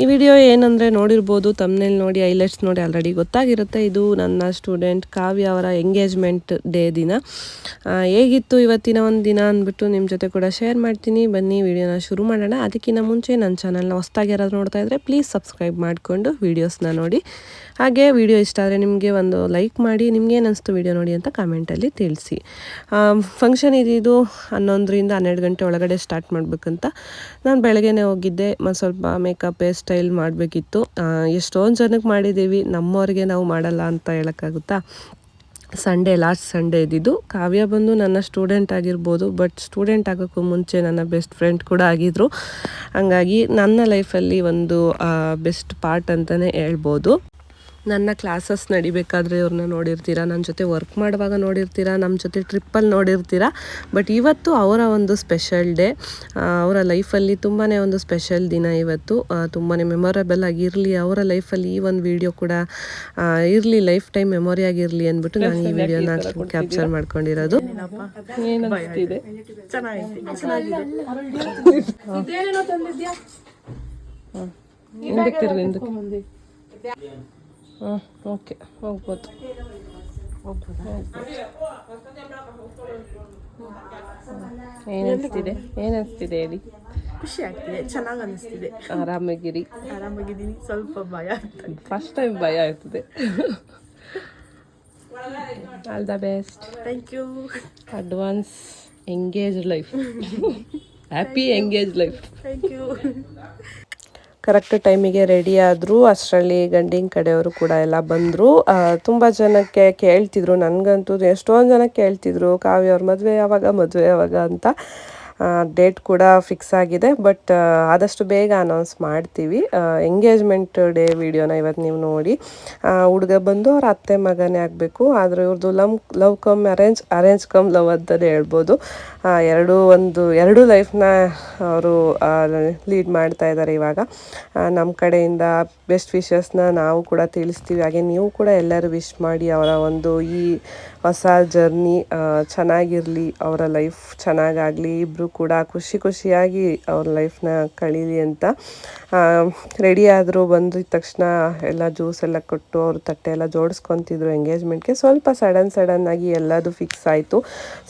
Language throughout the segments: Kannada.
ಈ ವಿಡಿಯೋ ಏನಂದರೆ ನೋಡಿರ್ಬೋದು ತಮ್ಮನೇಲಿ ನೋಡಿ ಹೈಲೈಟ್ಸ್ ನೋಡಿ ಆಲ್ರೆಡಿ ಗೊತ್ತಾಗಿರುತ್ತೆ. ಇದು ನನ್ನ ಸ್ಟೂಡೆಂಟ್ ಕಾವ್ಯ ಅವರ ಎಂಗೇಜ್ಮೆಂಟ್ ಡೇ ದಿನ. ಹೇಗಿತ್ತು ಇವತ್ತಿನ ಒಂದು ದಿನ ಅಂದ್ಬಿಟ್ಟು ನಿಮ್ಮ ಜೊತೆ ಕೂಡ ಶೇರ್ ಮಾಡ್ತೀನಿ. ಬನ್ನಿ, ವಿಡಿಯೋನ ಶುರು ಮಾಡೋಣ. ಅದಕ್ಕಿಂತ ಮುಂಚೆ ನನ್ನ ಚಾನಲ್ನ ಹೊಸ್ದಾಗಿ ಯಾರಾದ್ರು ನೋಡ್ತಾ ಇದ್ದರೆ ಪ್ಲೀಸ್ ಸಬ್ಸ್ಕ್ರೈಬ್ ಮಾಡಿಕೊಂಡು ವೀಡಿಯೋಸ್ನ ನೋಡಿ. ಹಾಗೆ ವಿಡಿಯೋ ಇಷ್ಟ ಆದರೆ ನಿಮಗೆ ಒಂದು ಲೈಕ್ ಮಾಡಿ, ನಿಮಗೆ ಅನಿಸ್ತು ವಿಡಿಯೋ ನೋಡಿ ಅಂತ ಕಾಮೆಂಟಲ್ಲಿ ತಿಳಿಸಿ. ಫಂಕ್ಷನ್ ಇದಿದ್ದು ಹನ್ನೊಂದರಿಂದ ಹನ್ನೆರಡು ಗಂಟೆ ಒಳಗಡೆ ಸ್ಟಾರ್ಟ್ ಮಾಡಬೇಕಂತ. ನಾನು ಬೆಳಗ್ಗೆನೇ ಹೋಗಿದ್ದೆ. ಮತ್ತು ಸ್ವಲ್ಪ ಮೇಕಪ್ ಹೇರ್ ಸ್ಟೈಲ್ ಮಾಡಬೇಕಿತ್ತು. ಎಷ್ಟೊಂದು ಜನಕ್ಕೆ ಮಾಡಿದ್ದೀವಿ ನಮ್ಮವ್ರಿಗೆ ನಾವು ಮಾಡಲ್ಲ ಅಂತ ಹೇಳೋಕ್ಕಾಗುತ್ತಾ? ಸಂಡೇ ಲಾಸ್ಟ್ ಸಂಡೇ ಇದ್ದಿದ್ದು. ಕಾವ್ಯ ಬಂದು ನನ್ನ ಸ್ಟೂಡೆಂಟ್ ಆಗಿರ್ಬೋದು ಬಟ್ ಸ್ಟೂಡೆಂಟ್ ಆಗೋಕ್ಕೂ ಮುಂಚೆ ನನ್ನ ಬೆಸ್ಟ್ ಫ್ರೆಂಡ್ ಕೂಡ ಆಗಿದ್ದರು ಹಂಗಾಗಿ ನನ್ನ ಲೈಫಲ್ಲಿ ಒಂದು ಬೆಸ್ಟ್ ಪಾರ್ಟ್ ಅಂತಲೇ ಹೇಳ್ಬೋದು. ನನ್ನ ಕ್ಲಾಸಸ್ ನಡಿಬೇಕಾದ್ರೆ ಇವ್ರನ್ನ ನೋಡಿರ್ತೀರಾ? ನನ್ನ ಜೊತೆ ವರ್ಕ್ ಮಾಡುವಾಗ ನೋಡಿರ್ತೀರಾ? ನಮ್ಮ ಜೊತೆ ಟ್ರಿಪ್ಪಲ್ಲಿ ನೋಡಿರ್ತೀರಾ? ಬಟ್ ಇವತ್ತು ಅವರ ಒಂದು ಸ್ಪೆಷಲ್ ಡೇ ಅವರ ಲೈಫಲ್ಲಿ ತುಂಬಾ ಒಂದು ಸ್ಪೆಷಲ್ ದಿನ ಇವತ್ತು. ತುಂಬಾ ಮೆಮೊರೇಬಲ್ ಆಗಿರಲಿ. ಅವರ ಲೈಫಲ್ಲಿ ಈ ಒಂದು ವಿಡಿಯೋ ಕೂಡ ಇರಲಿ ಲೈಫ್ ಟೈಮ್ ಮೆಮೊರಿ ಆಗಿರಲಿ ಅಂದ್ಬಿಟ್ಟು ನಾನು ಈ ವಿಡಿಯೋನ ಕ್ಯಾಪ್ಚರ್ ಮಾಡ್ಕೊಂಡಿರೋದು. ಏನಿದೆ ಹಿಂದಕ್ಕೆ ತಿರುಗಿ ಹಿಂದಕ್ಕೆ. ಹಾಂ ಓಕೆ ಹೋಗ್ಬೋದು. ಏನು ಏನಿಸ್ತಿದೆ ಏನು ಅನಿಸ್ತಿದೆ ಹೇಳಿ? ಖುಷಿ ಆಗ್ತಿದೆ ಚೆನ್ನಾಗಿ ಅನಿಸ್ತಿದೆ ಆರಾಮಾಗಿರಿ. ಆರಾಮಾಗಿದ್ದೀನಿ ಸ್ವಲ್ಪ ಭಯ ಆಗ್ತದೆ. ಫಸ್ಟ್ ಟೈಮ್ ಭಯ ಆಗ್ತದೆ. All the best thank you advance engage life happy engage life thank you correct ಟೈಮಿಗೆ ರೆಡಿ ಆದರು ಅಷ್ಟರಲ್ಲಿ ಗಂಡಿನ ಕಡೆಯವರು ಕೂಡ ಎಲ್ಲ ಬಂದರು. ತುಂಬ ಜನಕ್ಕೆ ಕೇಳ್ತಿದ್ರು. ನನಗಂತೂ ಎಷ್ಟೊಂದು ಜನ ಕೇಳ್ತಿದ್ರು. ಕಾವ್ಯ ಅವ್ರ ಮದುವೆ ಯಾವಾಗ ಮದುವೆ ಯಾವಾಗ ಅಂತ. ಡೇಟ್ ಕೂಡ ಫಿಕ್ಸ್ ಆಗಿದೆ ಬಟ್ ಆದಷ್ಟು ಬೇಗ ಅನೌನ್ಸ್ ಮಾಡ್ತೀವಿ. ಎಂಗೇಜ್ಮೆಂಟ್ ಡೇ ವಿಡಿಯೋನ ಇವತ್ತು ನೀವು ನೋಡಿ. ಹುಡುಗ ಬಂದು ಅವ್ರ ಅತ್ತೆ ಮಗನೇ ಆಗಬೇಕು, ಆದರೆ ಇವ್ರದ್ದು love love come arrange arrange come love ಅಂತಲೇ ಹೇಳ್ಬೋದು. ಎರಡು ಎರಡೂ ಒಂದು, ಎರಡೂ ಲೈಫ್ನ ಅವರು ಲೀಡ್ ಮಾಡ್ತಾ ಇದ್ದಾರೆ ಇವಾಗ. ನಮ್ಮ ಕಡೆಯಿಂದ ಬೆಸ್ಟ್ ವಿಶಸ್ನ ನಾವು ಕೂಡ ತಿಳಿಸ್ತೀವಿ. ಹಾಗೆ ನೀವು ಕೂಡ ಎಲ್ಲರೂ ವಿಶ್ ಮಾಡಿ ಅವರ ಒಂದು ಈ ಹೊಸ ಜರ್ನಿ ಚೆನ್ನಾಗಿರಲಿ, ಅವರ ಲೈಫ್ ಚೆನ್ನಾಗಾಗಲಿ ಇಬ್ಬರು ಕೂಡ ಖುಷಿ ಖುಷಿಯಾಗಿ ಅವ್ರ ಲೈಫ್ನ ಕಳೀಲಿ ಅಂತ. ರೆಡಿ ಆದರೂ ಬಂದಿದ ತಕ್ಷಣ ಎಲ್ಲ ಜ್ಯೂಸ್ ಎಲ್ಲ ಕೊಟ್ಟು ಅವ್ರ ತಟ್ಟೆ ಎಲ್ಲ ಜೋಡಿಸ್ಕೊತಿದ್ರು ಎಂಗೇಜ್ಮೆಂಟ್ಗೆ ಸ್ವಲ್ಪ ಸಡನ್ ಸಡನ್ ಆಗಿ ಎಲ್ಲದು ಫಿಕ್ಸ್ ಆಯಿತು.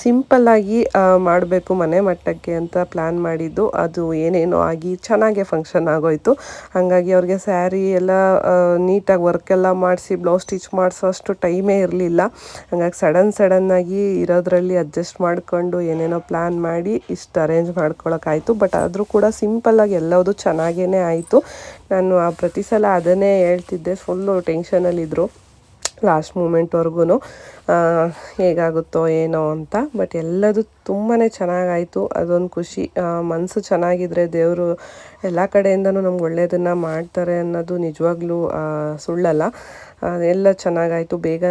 ಸಿಂಪಲ್ಲಾಗಿ ಮಾಡಬೇಕು ಮನೆ ಮಟ್ಟಕ್ಕೆ ಅಂತ ಪ್ಲ್ಯಾನ್ ಮಾಡಿದ್ದು. ಅದು ಏನೇನೋ ಆಗಿ ಚೆನ್ನಾಗೆ ಫಂಕ್ಷನ್ ಆಗೋಯ್ತು. ಹಾಗಾಗಿ ಅವ್ರಿಗೆ ಸ್ಯಾರಿ ಎಲ್ಲ ನೀಟಾಗಿ ವರ್ಕ್ ಎಲ್ಲ ಮಾಡಿಸಿ ಬ್ಲೌಸ್ ಸ್ಟಿಚ್ ಮಾಡಿಸೋ ಅಷ್ಟು ಟೈಮೇ ಇರಲಿಲ್ಲ. ಹಾಗಾಗಿ ಸಡನ್ ಸಡನ್ನಾಗಿ ಇರೋದ್ರಲ್ಲಿ ಅಡ್ಜಸ್ಟ್ ಮಾಡಿಕೊಂಡು ಏನೇನೋ ಪ್ಲ್ಯಾನ್ ಮಾಡಿ ಇಷ್ಟು ಅರೇಂಜ್ ಮಾಡ್ಕೊಳಕ್ಕಾಯಿತು ಬಟ್ ಆದರೂ ಕೂಡ ಸಿಂಪಲ್ಲಾಗಿ ಎಲ್ಲವುದು ಚೆನ್ನಾಗೇ ಆಯಿತು. ನಾನು ಆ ಪ್ರತಿ ಸಲ ಅದನ್ನೇ ಹೇಳ್ತಿದ್ದೆ ಫುಲ್ಲು ಟೆನ್ಷನಲ್ಲಿದ್ದರು ಲಾಸ್ಟ್ ಮೂಮೆಂಟ್ವರೆಗೂ ಹೇಗಾಗುತ್ತೋ ಏನೋ ಅಂತ. ಬಟ್ ಎಲ್ಲದು ತುಂಬಾ ಚೆನ್ನಾಗಾಯಿತು. ಅದೊಂದು ಖುಷಿ. ಮನಸ್ಸು ಚೆನ್ನಾಗಿದ್ದರೆ ದೇವರು ಎಲ್ಲ ಕಡೆಯಿಂದನೂ ನಮ್ಗೆ ಒಳ್ಳೆಯದನ್ನು ಮಾಡ್ತಾರೆ ಅನ್ನೋದು ನಿಜವಾಗ್ಲೂ ಸುಳ್ಳಲ್ಲ. ಎಲ್ಲ ಚೆನ್ನಾಗಾಯಿತು. ಬೇಗ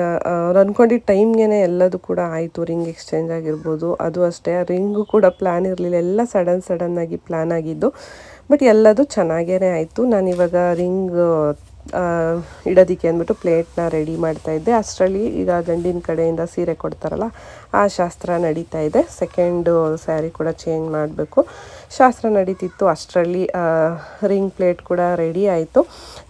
ಅವ್ರು ಅಂದ್ಕೊಂಡಿದ್ದ ಟೈಮ್ಗೆ ಎಲ್ಲದು ಕೂಡ ಆಯಿತು. ರಿಂಗ್ ಎಕ್ಸ್ಚೇಂಜ್ ಆಗಿರ್ಬೋದು. ಅದು ಅಷ್ಟೇ. ರಿಂಗು ಕೂಡ ಪ್ಲ್ಯಾನ್ ಇರಲಿಲ್ಲ. ಎಲ್ಲ ಸಡನ್ ಸಡನ್ನಾಗಿ ಪ್ಲ್ಯಾನ್ ಆಗಿದ್ದು. ಬಟ್ ಎಲ್ಲದು ಚೆನ್ನಾಗೇ ಆಯಿತು. ನಾನಿವಾಗ ರಿಂಗ್ ಇಡೋದಕ್ಕೆ ಅಂದ್ಬಿಟ್ಟು ಪ್ಲೇಟ್ನ ರೆಡಿ ಮಾಡ್ತಾ ಇದ್ದೆ. ಅಷ್ಟರಲ್ಲಿ ಈಗ ಗಂಡಿನ ಕಡೆಯಿಂದ ಸೀರೆ ಕೊಡ್ತಾರಲ್ಲ, ಆ ಶಾಸ್ತ್ರ ನಡೀತಾ ಇದೆ. ಸೆಕೆಂಡು ಸ್ಯಾರಿ ಕೂಡ ಚೇಂಜ್ ಮಾಡಬೇಕು. ಶಾಸ್ತ್ರ ನಡೀತಿತ್ತು, ಅಷ್ಟರಲ್ಲಿ ರಿಂಗ್ ಪ್ಲೇಟ್ ಕೂಡ ರೆಡಿ ಆಯಿತು.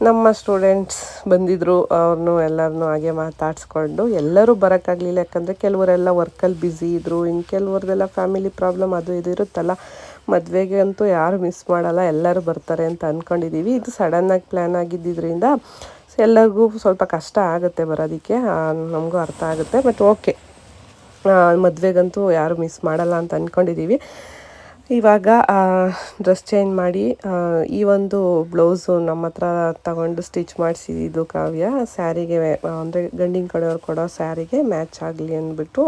ನಮ್ಮ ಸ್ಟೂಡೆಂಟ್ಸ್ ಬಂದಿದ್ದರು ಅವ್ರನ್ನೂ ಎಲ್ಲರನ್ನೂ ಹಾಗೆ ಮಾತಾಡಿಸ್ಕೊಂಡು. ಎಲ್ಲರೂ ಬರೋಕ್ಕಾಗಲಿಲ್ಲ, ಯಾಕಂದರೆ ಕೆಲವರೆಲ್ಲ ವರ್ಕಲ್ಲಿ ಬ್ಯುಸಿ ಇದ್ದರು ಇನ್ನು ಕೆಲವ್ರದ್ದೆಲ್ಲ ಫ್ಯಾಮಿಲಿ ಪ್ರಾಬ್ಲಮ್ ಅದು ಇದು ಇರುತ್ತಲ್ಲ. ಮದುವೆಗೆ ಅಂತೂ ಯಾರು ಮಿಸ್ ಮಾಡಲ್ಲ, ಎಲ್ಲರೂ ಬರ್ತಾರೆ ಅಂತ ಅಂದ್ಕೊಂಡಿದ್ದೀವಿ ಇದು ಸಡನ್ನಾಗಿ ಪ್ಲ್ಯಾನ್ ಆಗಿದ್ದರಿಂದ ಎಲ್ಲರಿಗೂ ಸ್ವಲ್ಪ ಕಷ್ಟ ಆಗುತ್ತೆ ಬರೋದಕ್ಕೆ ನಮಗೂ ಅರ್ಥ ಆಗುತ್ತೆ ಬಟ್ ಓಕೆ ಮದುವೆಗಂತೂ ಯಾರು ಮಿಸ್ ಮಾಡಲ್ಲ ಅಂತ ಅಂದ್ಕೊಂಡಿದ್ದೀವಿ ಇವಾಗ ಡ್ರೆಸ್ ಚೇಂಜ್ ಮಾಡಿ ಈ ಒಂದು ಬ್ಲೌಸು ನಮ್ಮ ಹತ್ರ ತಗೊಂಡು ಸ್ಟಿಚ್ ಮಾಡಿಸಿದ್ದು ಕಾವ್ಯ ಸ್ಯಾರಿಗೆ ಅಂದರೆ ಗಂಡಿನ ಕಡೆಯವ್ರು ಕೊಡೋ ಸ್ಯಾರಿಗೆ ಮ್ಯಾಚ್ ಆಗಲಿ ಅಂದ್ಬಿಟ್ಟು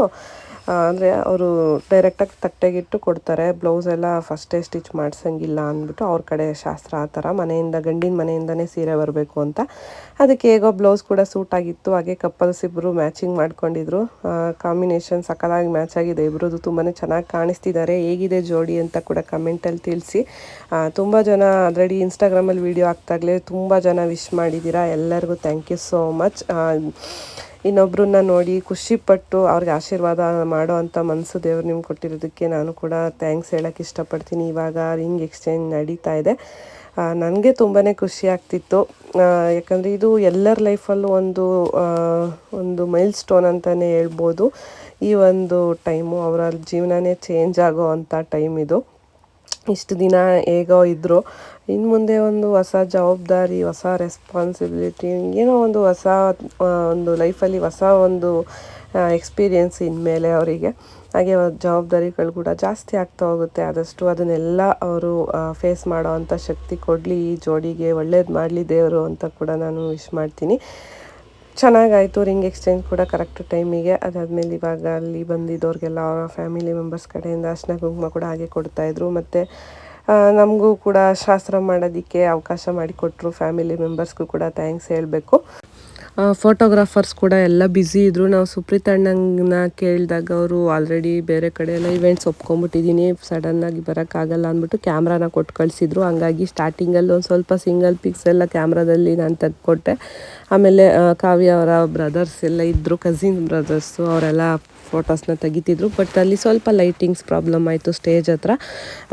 ಅಂದರೆ ಅವರು ಡೈರೆಕ್ಟಾಗಿ ತಟ್ಟೆಗಿಟ್ಟು ಕೊಡ್ತಾರೆ. ಬ್ಲೌಸ್ ಎಲ್ಲ ಫಸ್ಟೇ ಸ್ಟಿಚ್ ಮಾಡಿಸಂಗಿಲ್ಲ ಅಂದ್ಬಿಟ್ಟು ಅವ್ರ ಕಡೆ ಶಾಸ್ತ್ರ ಆ ಥರ ಮನೆಯಿಂದ, ಗಂಡಿನ ಮನೆಯಿಂದನೇ ಸೀರೆ ಬರಬೇಕು ಅಂತ. ಅದಕ್ಕೆ ಹೇಗೋ ಬ್ಲೌಸ್ ಕೂಡ ಸೂಟ್ ಆಗಿತ್ತು. ಹಾಗೆ ಕಪ್ಪಲ್ಸ್ ಇಬ್ಬರು ಮ್ಯಾಚಿಂಗ್ ಮಾಡ್ಕೊಂಡಿದ್ರು. ಕಾಂಬಿನೇಷನ್ ಸಕಲಾಗಿ ಮ್ಯಾಚ್ ಆಗಿದೆ. ಇಬ್ಬರದು ತುಂಬಾ ಚೆನ್ನಾಗಿ ಕಾಣಿಸ್ತಿದ್ದಾರೆ. ಹೇಗಿದೆ ಜೋಡಿ ಅಂತ ಕೂಡ ಕಮೆಂಟಲ್ಲಿ ತಿಳಿಸಿ. ತುಂಬ ಜನ ಆಲ್ರೆಡಿ ಇನ್ಸ್ಟಾಗ್ರಾಮಲ್ಲಿ ವೀಡಿಯೋ ಹಾಕ್ತಾಗಲೇ ತುಂಬ ಜನ ವಿಶ್ ಮಾಡಿದ್ದೀರಾ? ಎಲ್ಲರಿಗೂ ಥ್ಯಾಂಕ್ ಯು ಸೋ ಮಚ್ ಇನ್ನೊಬ್ರನ್ನ ನೋಡಿ ಖುಷಿಪಟ್ಟು ಅವ್ರಿಗೆ ಆಶೀರ್ವಾದ ಮಾಡೋ ಅಂಥ ಮನಸ್ಸು ದೇವ್ರು ನಿಮ್ಗೆ ಕೊಟ್ಟಿರೋದಕ್ಕೆ ನಾನು ಕೂಡ ಥ್ಯಾಂಕ್ಸ್ ಹೇಳೋಕ್ಕೆ ಇಷ್ಟಪಡ್ತೀನಿ. ಇವಾಗ ರಿಂಗ್ ಎಕ್ಸ್ಚೇಂಜ್ ನಡೀತಾ ಇದೆ. ನನಗೆ ತುಂಬಾ ಖುಷಿ ಆಗ್ತಿತ್ತು. ಯಾಕಂದರೆ ಇದು ಎಲ್ಲರ ಲೈಫಲ್ಲೂ ಒಂದು ಒಂದು ಮೈಲ್ ಸ್ಟೋನ್ ಅಂತಲೇ ಹೇಳ್ಬೋದು. ಈ ಒಂದು ಟೈಮು ಅವರ ಜೀವನನೇ ಚೇಂಜ್ ಆಗೋ ಅಂಥ ಟೈಮ್ ಇದು. ಇಷ್ಟು ದಿನ ಹೇಗೋ ಇದ್ದರು ಇನ್ನು ಮುಂದೆ ಒಂದು ಹೊಸ ಜವಾಬ್ದಾರಿ, ಹೊಸ ರೆಸ್ಪಾನ್ಸಿಬಿಲಿಟಿ ಏನೋ ಒಂದು ಹೊಸ ಒಂದು ಲೈಫಲ್ಲಿ ಹೊಸ ಒಂದು ಎಕ್ಸ್ಪೀರಿಯೆನ್ಸ್ ಇನ್ಮೇಲೆ ಅವರಿಗೆ. ಹಾಗೆ ಜವಾಬ್ದಾರಿಗಳು ಕೂಡ ಜಾಸ್ತಿ ಆಗ್ತಾ ಹೋಗುತ್ತೆ. ಆದಷ್ಟು ಅದನ್ನೆಲ್ಲ ಅವರು ಫೇಸ್ ಮಾಡೋ ಅಂಥ ಶಕ್ತಿ ಕೊಡಲಿ, ಈ ಜೋಡಿಗೆ ಒಳ್ಳೇದು ಮಾಡಲಿ ದೇವರು ಅಂತ ಕೂಡ ನಾನು ವಿಶ್ ಮಾಡ್ತೀನಿ. ಚೆನ್ನಾಗಾಯಿತು ರಿಂಗ್ ಎಕ್ಸ್ಚೇಂಜ್ ಕೂಡ ಕರೆಕ್ಟ್ ಟೈಮಿಗೆ ಅದಾದಮೇಲೆ ಇವಾಗ ಅಲ್ಲಿ ಬಂದಿದ್ದವ್ರಿಗೆಲ್ಲ ಅವರ ಫ್ಯಾಮಿಲಿ ಮೆಂಬರ್ಸ್ ಕಡೆಯಿಂದ ಅರ್ಶಿನ ಕುಂಕುಮ ಕೂಡ ಹಾಗೆ ಕೊಡ್ತಾಯಿದ್ರು ಮತ್ತು ನಮಗೂ ಕೂಡ ಶಾಸ್ತ್ರ ಮಾಡೋದಕ್ಕೆ ಅವಕಾಶ ಮಾಡಿಕೊಟ್ರು. ಫ್ಯಾಮಿಲಿ ಮೆಂಬರ್ಸ್ಗೂ ಕೂಡ ಥ್ಯಾಂಕ್ಸ್ ಹೇಳಬೇಕು. ಫೋಟೋಗ್ರಾಫರ್ಸ್ ಕೂಡ ಎಲ್ಲ ಬ್ಯುಸಿ ಇದ್ದರು ನಾವು ಸುಪ್ರೀತ್ ಅಣ್ಣನ ಕೇಳಿದಾಗ ಅವರು ಆಲ್ರೆಡಿ ಬೇರೆ ಕಡೆ ಎಲ್ಲ ಇವೆಂಟ್ಸ್ ಒಪ್ಕೊಂಬಿಟ್ಟಿದ್ದೀನಿ ಸಡನ್ನಾಗಿ ಬರೋಕ್ಕಾಗಲ್ಲ ಅಂದ್ಬಿಟ್ಟು ಕ್ಯಾಮ್ರಾನ ಕೊಟ್ಟು ಕಳಿಸಿದ್ರು. ಹಂಗಾಗಿ ಸ್ಟಾರ್ಟಿಂಗಲ್ಲಿ ಒಂದು ಸ್ವಲ್ಪ ಸಿಂಗಲ್ ಪಿಕ್ಸ್ ಎಲ್ಲ ಕ್ಯಾಮ್ರಾದಲ್ಲಿ ನಾನು ತೆಗೆದುಕೊಟ್ಟೆ. ಆಮೇಲೆ ಕಾವ್ಯ ಅವರ ಬ್ರದರ್ಸ್ ಎಲ್ಲ ಇದ್ದರು ಕಸಿನ್ ಬ್ರದರ್ಸು ಅವರೆಲ್ಲ ಫೋಟೋಸ್ನ ತೆಗಿತಿದ್ರು. ಬಟ್ ಅಲ್ಲಿ ಸ್ವಲ್ಪ ಲೈಟಿಂಗ್ಸ್ ಪ್ರಾಬ್ಲಮ್ ಆಯಿತು ಸ್ಟೇಜ್ ಹತ್ರ.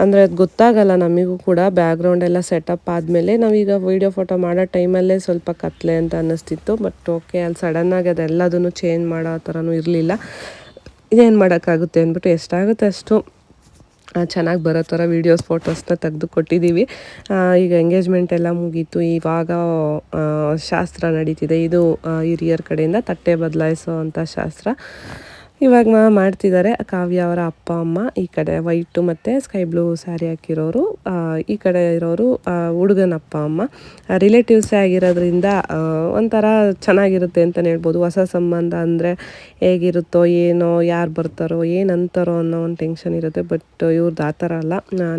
ಅಂದರೆ ಅದು ಗೊತ್ತಾಗಲ್ಲ ನಮಗೂ ಕೂಡ. ಬ್ಯಾಕ್ಗ್ರೌಂಡ್ ಎಲ್ಲ ಸೆಟಪ್ ಆದಮೇಲೆ ನಾವೀಗ ವೀಡಿಯೋ ಫೋಟೋ ಮಾಡೋ ಟೈಮಲ್ಲೇ ಸ್ವಲ್ಪ ಕತ್ಲೆ ಅಂತ ಅನ್ನಿಸ್ತಿತ್ತು. ಬಟ್ ಓಕೆ ಅಲ್ಲಿ ಸಡನ್ನಾಗಿ ಅದೆಲ್ಲದನ್ನು ಚೇಂಜ್ ಮಾಡೋ ಥರನೂ ಇರಲಿಲ್ಲ. ಇದೇನು ಮಾಡೋಕ್ಕಾಗುತ್ತೆ ಅಂದ್ಬಿಟ್ಟು ಎಷ್ಟಾಗುತ್ತೆ ಅಷ್ಟು ಚೆನ್ನಾಗಿ ಬರೋ ಥರ ವೀಡಿಯೋಸ್ ಫೋಟೋಸ್ನ ತೆಗೆದು ಕೊಟ್ಟಿದ್ದೀವಿ ಈಗ ಎಂಗೇಜ್ಮೆಂಟ್ ಎಲ್ಲ ಮುಗೀತು. ಇವಾಗ ಶಾಸ್ತ್ರ ನಡೀತಿದೆ. ಇದು ಹಿರಿಯರ್ ಕಡೆಯಿಂದ ತಟ್ಟೆ ಬದಲಾಯಿಸೋ ಅಂಥ ಶಾಸ್ತ್ರ. ಇವಾಗ ಮಾಡ್ತಿದ್ದಾರೆ ಕಾವ್ಯ ಅವರ ಅಪ್ಪ, ಅಮ್ಮ, ಈ ಕಡೆ ವೈಟು ಮತ್ತು ಸ್ಕೈ ಬ್ಲೂ ಸ್ಯಾರಿ ಹಾಕಿರೋರು. ಈ ಕಡೆ ಇರೋರು ಹುಡುಗನ ಅಪ್ಪ, ಅಮ್ಮ. ರಿಲೇಟಿವ್ಸೇ ಆಗಿರೋದ್ರಿಂದ ಒಂಥರ ಚೆನ್ನಾಗಿರುತ್ತೆ ಅಂತಲೇ ಹೇಳ್ಬೋದು. ಹೊಸ ಸಂಬಂಧ ಅಂದರೆ ಹೇಗಿರುತ್ತೋ ಏನೋ, ಯಾರು ಬರ್ತಾರೋ ಏನು ಅಂತಾರೋ ಅನ್ನೋ ಒಂದು ಟೆನ್ಷನ್ ಇರುತ್ತೆ. ಬಟ್ ಇವ್ರದ್ದು ಆ ಥರ ಅಲ್ಲ.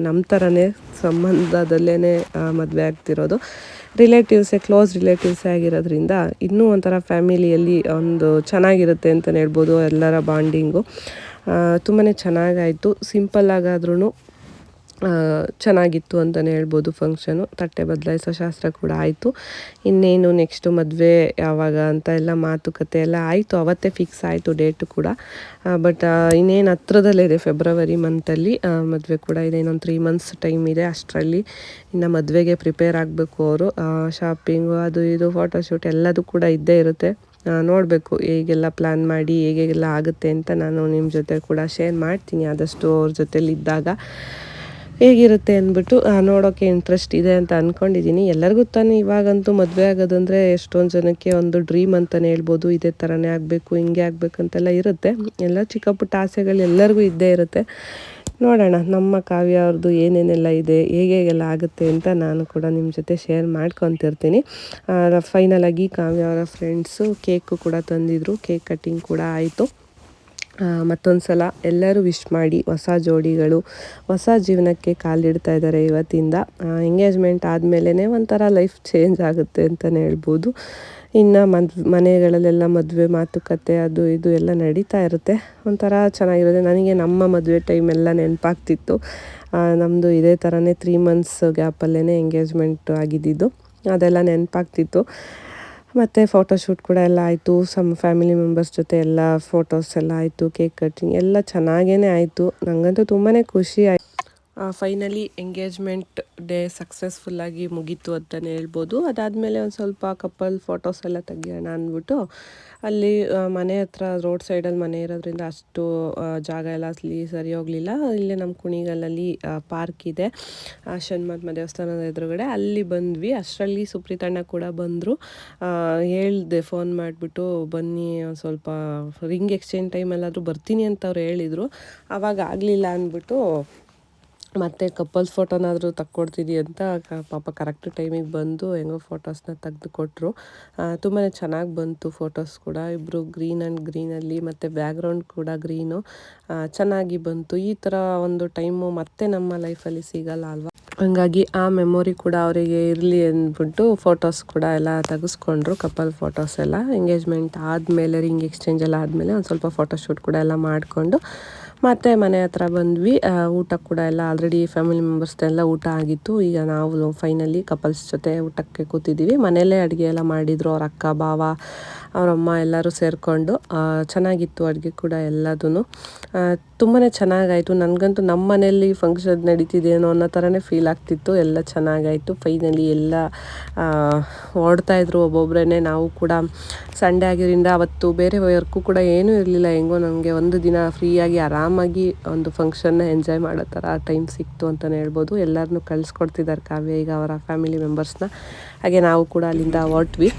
ನಮ್ಮ ಥರನೇ ಸಂಬಂಧದಲ್ಲೇ ಮದುವೆ ಆಗ್ತಿರೋದು. ರಿಲೇಟಿವ್ಸೇ ಕ್ಲೋಸ್ ರಿಲೇಟಿವ್ಸೇ ಆಗಿರೋದ್ರಿಂದ ಇನ್ನೂ ಒಂಥರ ಫ್ಯಾಮಿಲಿಯಲ್ಲಿ ಒಂದು ಚೆನ್ನಾಗಿರುತ್ತೆ ಅಂತಲೇ ಹೇಳ್ಬೋದು, ಎಲ್ಲರ ಬಾಂಡಿಂಗು ತುಂಬಾ ಚೆನ್ನಾಗಾಯಿತು. ಸಿಂಪಲ್ಲಾಗಾದ್ರೂ ಚೆನ್ನಾಗಿತ್ತು ಅಂತಲೇ ಹೇಳ್ಬೋದು ಫಂಕ್ಷನು ತಟ್ಟೆ ಬದಲಾಯಿಸೋ ಶಾಸ್ತ್ರ ಕೂಡ ಆಯಿತು. ಇನ್ನೇನು ನೆಕ್ಸ್ಟು ಮದುವೆ ಯಾವಾಗ ಅಂತ ಎಲ್ಲ ಮಾತುಕತೆ ಎಲ್ಲ ಆಯಿತು. ಅವತ್ತೇ ಫಿಕ್ಸ್ ಆಯಿತು ಡೇಟು ಕೂಡ. ಬಟ್ ಇನ್ನೇನು ಹತ್ರದಲ್ಲೇ ಇದೆ ಫೆಬ್ರವರಿ ಮಂತಲ್ಲಿ ಮದುವೆ ಕೂಡ ಇದೆ. ಇನ್ನೊಂದು ತ್ರೀ ಮಂತ್ಸ್ ಟೈಮ್ ಇದೆ ಅಷ್ಟರಲ್ಲಿ. ಇನ್ನು ಮದುವೆಗೆ ಪ್ರಿಪೇರ್ ಆಗಬೇಕು ಅವರು. ಶಾಪಿಂಗು ಅದು ಇದು ಫೋಟೋಶೂಟ್ ಎಲ್ಲದೂ ಕೂಡ ಇದ್ದೇ ಇರುತ್ತೆ. ನೋಡಬೇಕು ಹೇಗೆಲ್ಲ ಪ್ಲ್ಯಾನ್ ಮಾಡಿ ಹೇಗೆಲ್ಲ ಆಗುತ್ತೆ ಅಂತ ನಾನು ನಿಮ್ಮ ಜೊತೆ ಕೂಡ ಶೇರ್ ಮಾಡ್ತೀನಿ. ಆದಷ್ಟು ಅವ್ರ ಜೊತೆಲಿ ಇದ್ದಾಗ ಹೇಗಿರುತ್ತೆ ಅಂದ್ಬಿಟ್ಟು ಆ, ನೋಡೋಕ್ಕೆ ಇಂಟ್ರೆಸ್ಟ್ ಇದೆ ಅಂತ ಅಂದ್ಕೊಂಡಿದ್ದೀನಿ ಎಲ್ಲರಿಗೂ ತಾನೇ ಇವಾಗಂತೂ ಮದುವೆ ಆಗೋದಂದರೆ ಎಷ್ಟೊಂದು ಜನಕ್ಕೆ ಒಂದು ಡ್ರೀಮ್ ಅಂತಲೇ ಹೇಳ್ಬೋದು. ಇದೇ ಥರನೇ ಆಗಬೇಕು ಹಿಂಗೆ ಆಗಬೇಕಂತೆಲ್ಲ ಇರುತ್ತೆ. ಎಲ್ಲ ಚಿಕ್ಕ ಪುಟ್ಟ ಆಸೆಗಳು ಎಲ್ಲರಿಗೂ ಇದ್ದೇ ಇರುತ್ತೆ. ನೋಡೋಣ ನಮ್ಮ ಕಾವ್ಯ ಅವ್ರದ್ದು ಏನೇನೆಲ್ಲ ಇದೆ ಹೇಗೆಲ್ಲ ಆಗುತ್ತೆ ಅಂತ ನಾನು ಕೂಡ ನಿಮ್ಮ ಜೊತೆ ಶೇರ್ ಮಾಡ್ಕೊತಿರ್ತೀನಿ. ಫೈನಲಾಗಿ ಕಾವ್ಯ ಅವರ ಫ್ರೆಂಡ್ಸು ಕೇಕು ಕೂಡ ತಂದಿದ್ರು ಕೇಕ್ ಕಟ್ಟಿಂಗ್ ಕೂಡ ಆಯಿತು. ಮತ್ತೊಂದು ಸಲ ಎಲ್ಲರೂ ವಿಶ್ ಮಾಡಿ ಹೊಸ ಜೋಡಿಗಳು, ಹೊಸ ಜೀವನಕ್ಕೆ ಕಾಲಿಡ್ತಾ ಇದ್ದಾರೆ ಇವತ್ತಿಂದ. ಎಂಗೇಜ್ಮೆಂಟ್ ಆದಮೇಲೆ ಒಂಥರ ಲೈಫ್ ಚೇಂಜ್ ಆಗುತ್ತೆ ಅಂತಲೇ ಹೇಳ್ಬೋದು. ಇನ್ನು ಮದ್, ಮನೆಗಳಲ್ಲೆಲ್ಲ ಮದುವೆ, ಮಾತುಕತೆ, ಅದು ಇದು ಎಲ್ಲ ನಡೀತಾ ಇರುತ್ತೆ. ಒಂಥರ ಚೆನ್ನಾಗಿರುತ್ತೆ. ನನಗೆ ನಮ್ಮ ಮದುವೆ ಟೈಮೆಲ್ಲ ನೆನಪಾಗ್ತಿತ್ತು. ನಮ್ಮದು ಇದೇ ಥರನೇ ತ್ರೀ ಮಂತ್ಸ್ ಗ್ಯಾಪಲ್ಲೇ ಎಂಗೇಜ್ಮೆಂಟ್ ಆಗಿದ್ದಿದ್ದು. ಅದೆಲ್ಲ ನೆನಪಾಗ್ತಿತ್ತು. ಮತ್ತು ಫೋಟೋಶೂಟ್ ಕೂಡ ಎಲ್ಲ ಆಯಿತು. ಸಮ್ ಫ್ಯಾಮಿಲಿ ಮೆಂಬರ್ಸ್ ಜೊತೆ ಎಲ್ಲ ಫೋಟೋಸ್ ಎಲ್ಲ ಆಯಿತು ಕೇಕ್ ಕಟ್ಟಿಂಗ್ ಎಲ್ಲ ಚೆನ್ನಾಗೇ ಆಯಿತು. ನನಗಂತೂ ತುಂಬಾ ಖುಷಿ ಆಯಿತು. ಫೈನಲಿ ಎಂಗೇಜ್ಮೆಂಟ್ ಡೇ ಸಕ್ಸಸ್ಫುಲ್ಲಾಗಿ ಮುಗೀತು ಅಂತಲೇ ಹೇಳ್ಬೋದು. ಅದಾದಮೇಲೆ ಒಂದು ಸ್ವಲ್ಪ ಕಪಲ್ ಫೋಟೋಸ್ ಎಲ್ಲ ತೆಗಿಯೋಣ ಅಂದ್ಬಿಟ್ಟು ಅಲ್ಲಿ ಮನೆ ಹತ್ರ ರೋಡ್ ಸೈಡಲ್ಲಿ ಮನೆ ಇರೋದ್ರಿಂದ ಅಷ್ಟು ಜಾಗ ಎಲ್ಲ ಅಲ್ಲಿ ಸರಿ ಹೋಗಲಿಲ್ಲ. ಇಲ್ಲೇ ನಮ್ಮ ಕುಣಿಗಲಲ್ಲಿ ಪಾರ್ಕ್ ಇದೆ. ಷಣ್ಮಹಾತ್ಮ ದೇವಸ್ಥಾನದ ಎದುರುಗಡೆ ಅಲ್ಲಿ ಬಂದ್ವಿ. ಅಷ್ಟರಲ್ಲಿ ಸುಪ್ರೀತಣ್ಣ ಕೂಡ ಬಂದರು. ಹೇಳಿದೆ ಫೋನ್ ಮಾಡಿಬಿಟ್ಟು ಬನ್ನಿ, ಒಂದು ಸ್ವಲ್ಪ ರಿಂಗ್ ಎಕ್ಸ್ಚೇಂಜ್ ಟೈಮಲ್ಲಾದರೂ ಬರ್ತೀನಿ ಅಂತ ಅವ್ರು ಹೇಳಿದರು. ಆವಾಗ ಆಗಲಿಲ್ಲ ಅಂದ್ಬಿಟ್ಟು ಮತ್ತೆ ಕಪಲ್ಸ್ ಫೋಟೋನಾದರೂ ತಕ್ಕೊಡ್ತೀನಿ ಅಂತ ಪಾಪ ಕರೆಕ್ಟ್ ಟೈಮಿಗೆ ಬಂದು ಹೆಂಗೋ ಫೋಟೋಸ್ನ ತೆಗೆದು ಕೊಟ್ಟರು ತುಂಬಾ ಚೆನ್ನಾಗಿ ಬಂತು ಫೋಟೋಸ್ ಕೂಡ. ಇಬ್ಬರು ಗ್ರೀನ್ ಆ್ಯಂಡ್ ಗ್ರೀನಲ್ಲಿ ಮತ್ತು ಬ್ಯಾಕ್ಗ್ರೌಂಡ್ ಕೂಡ ಗ್ರೀನು ಚೆನ್ನಾಗಿ ಬಂತು. ಈ ಥರ ಒಂದು ಟೈಮು ಮತ್ತೆ ನಮ್ಮ ಲೈಫಲ್ಲಿ ಸಿಗಲ್ಲ ಅಲ್ವಾ? ಹಂಗಾಗಿ ಆ ಮೆಮೊರಿ ಕೂಡ ಅವರಿಗೆ ಇರಲಿ ಅಂದ್ಬಿಟ್ಟು ಫೋಟೋಸ್ ಕೂಡ ಎಲ್ಲ ತೆಗೆಸ್ಕೊಂಡ್ರು ಕಪಲ್ ಫೋಟೋಸ್ ಎಲ್ಲ. ಎಂಗೇಜ್ಮೆಂಟ್ ಆದಮೇಲೆ ರಿಂಗ್ ಎಕ್ಸ್ಚೇಂಜ್ ಎಲ್ಲ ಆದಮೇಲೆ ಒಂದು ಸ್ವಲ್ಪ ಫೋಟೋಶೂಟ್ ಕೂಡ ಎಲ್ಲ ಮಾಡಿಕೊಂಡು ಮತ್ತು ಮನೆ ಹತ್ರ ಬಂದ್ವಿ. ಊಟ ಕೂಡ ಎಲ್ಲ ಆಲ್ರೆಡಿ ಫ್ಯಾಮಿಲಿ ಮೆಂಬರ್ಸ್ದೆಲ್ಲ ಊಟ ಆಗಿತ್ತು. ಈಗ ನಾವು ಫೈನಲಿ ಕಪಲ್ಸ್ ಜೊತೆ ಊಟಕ್ಕೆ ಕೂತಿದ್ದೀವಿ. ಮನೆಯಲ್ಲೇ ಅಡುಗೆ ಎಲ್ಲ ಮಾಡಿದರು. ಅವ್ರ ಅಕ್ಕ, ಭಾವ ಅವರಮ್ಮ ಎಲ್ಲರೂ ಸೇರಿಕೊಂಡು ಚೆನ್ನಾಗಿತ್ತು ಅಡುಗೆ ಕೂಡ ಎಲ್ಲದೂ ತುಂಬಾ ಚೆನ್ನಾಗಾಯಿತು. ನನಗಂತೂ ನಮ್ಮ ಮನೆಯಲ್ಲಿ ಫಂಕ್ಷನ್ ನಡೀತಿದೇನೋ ಅನ್ನೋ ಥರನೇ ಫೀಲ್ ಆಗ್ತಿತ್ತು. ಎಲ್ಲ ಚೆನ್ನಾಗಾಯಿತು. ಫೈನಲಿ ಎಲ್ಲ ಓಡ್ತಾಯಿದ್ರು ಒಬ್ಬೊಬ್ಬರೇ ನಾವು ಕೂಡ ಸಂಡೇ ಆಗಿದ್ದರಿಂದ ಅವತ್ತು ಬೇರೆ ವರ್ಕು ಕೂಡ ಏನೂ ಇರಲಿಲ್ಲ. ಹೆಂಗೋ ನನಗೆ ಒಂದು ದಿನ ಫ್ರೀಯಾಗಿ ಆರಾಮಾಗಿ ಒಂದು ಫಂಕ್ಷನ್ನ ಎಂಜಾಯ್ ಮಾಡೋ ಥರ ಆ ಟೈಮ್ ಸಿಕ್ತು ಅಂತಲೇ ಹೇಳ್ಬೋದು. ಎಲ್ಲರನ್ನೂ ಕಳಿಸ್ಕೊಡ್ತಿದ್ದಾರೆ ಕಾವ್ಯ, ಈಗ ಅವರ ಫ್ಯಾಮಿಲಿ ಮೆಂಬರ್ಸ್ನ ಹಾಗೆ ನಾವು ಕೂಡ ಅಲ್ಲಿಂದ ಹೊರಟ್ವಿ.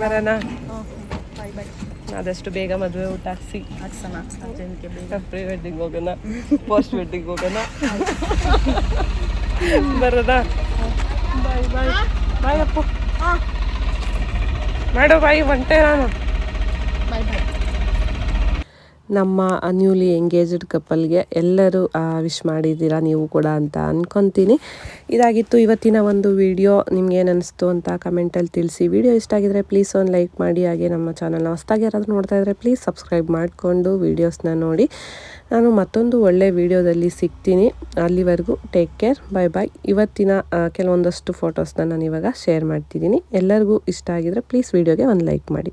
ಬರೋಣ? ಆದಷ್ಟು ಬೇಗ ಮದುವೆ ಊಟ ಹಾಕ್ಸಿ. ಪ್ರೀ ವೆಡ್ಡಿಂಗ್ ಹೋಗೋಣ. ಪೋಸ್ಟ್ ವೆಡ್ಡಿಂಗ್ ಹೋಗೋಣ. ಬರೋದಾ? ಬಾಯ್ ಬಾಯ್ ಬಾಯ್ ಅಪ್ಪು. ಮಾಡು ಬಾಯಿ ಹೊಂಟೆ ನಾನು ಬಾಯ್ ಬಾಯ್ ನಮ್ಮ ನ್ಯೂಲಿ ಎಂಗೇಜ್ಡ್ ಕಪಲ್ಗೆ ಎಲ್ಲರೂ ವಿಶ್ ಮಾಡಿದ್ದೀರಾ? ನೀವು ಕೂಡ ಅಂತ ಅಂದ್ಕೊತೀನಿ ಇದಾಗಿತ್ತು ಇವತ್ತಿನ ಒಂದು ವಿಡಿಯೋ ನಿಮ್ಗೇನು ಅನಿಸ್ತು ಅಂತ ಕಮೆಂಟಲ್ಲಿ ತಿಳಿಸಿ. ವಿಡಿಯೋ ಇಷ್ಟ ಆಗಿದ್ರೆ ಪ್ಲೀಸ್ ಒಂದು ಲೈಕ್ ಮಾಡಿ. ಹಾಗೆ ನಮ್ಮ ಚಾನಲ್ನ ಹೊಸ್ದಾಗಿ ಯಾರಾದರೂ ನೋಡ್ತಾ ಇದ್ದರೆ ಪ್ಲೀಸ್ ಸಬ್ಸ್ಕ್ರೈಬ್ ಮಾಡಿಕೊಂಡು ವೀಡಿಯೋಸ್ನ ನೋಡಿ. ನಾನು ಮತ್ತೊಂದು ಒಳ್ಳೆ ವಿಡಿಯೋದಲ್ಲಿ ಸಿಗ್ತೀನಿ. ಅಲ್ಲಿವರೆಗೂ ಟೇಕ್ ಕೇರ್ ಬಾಯ್ ಬಾಯ್ ಇವತ್ತಿನ ಕೆಲವೊಂದಷ್ಟು ಫೋಟೋಸ್ನ ನಾನು ಇವಾಗ ಶೇರ್ ಮಾಡ್ತಿದ್ದೀನಿ. ಎಲ್ಲರಿಗೂ ಇಷ್ಟ ಆಗಿದ್ರೆ ಪ್ಲೀಸ್ ವಿಡಿಯೋಗೆ ಒಂದು ಲೈಕ್ ಮಾಡಿ.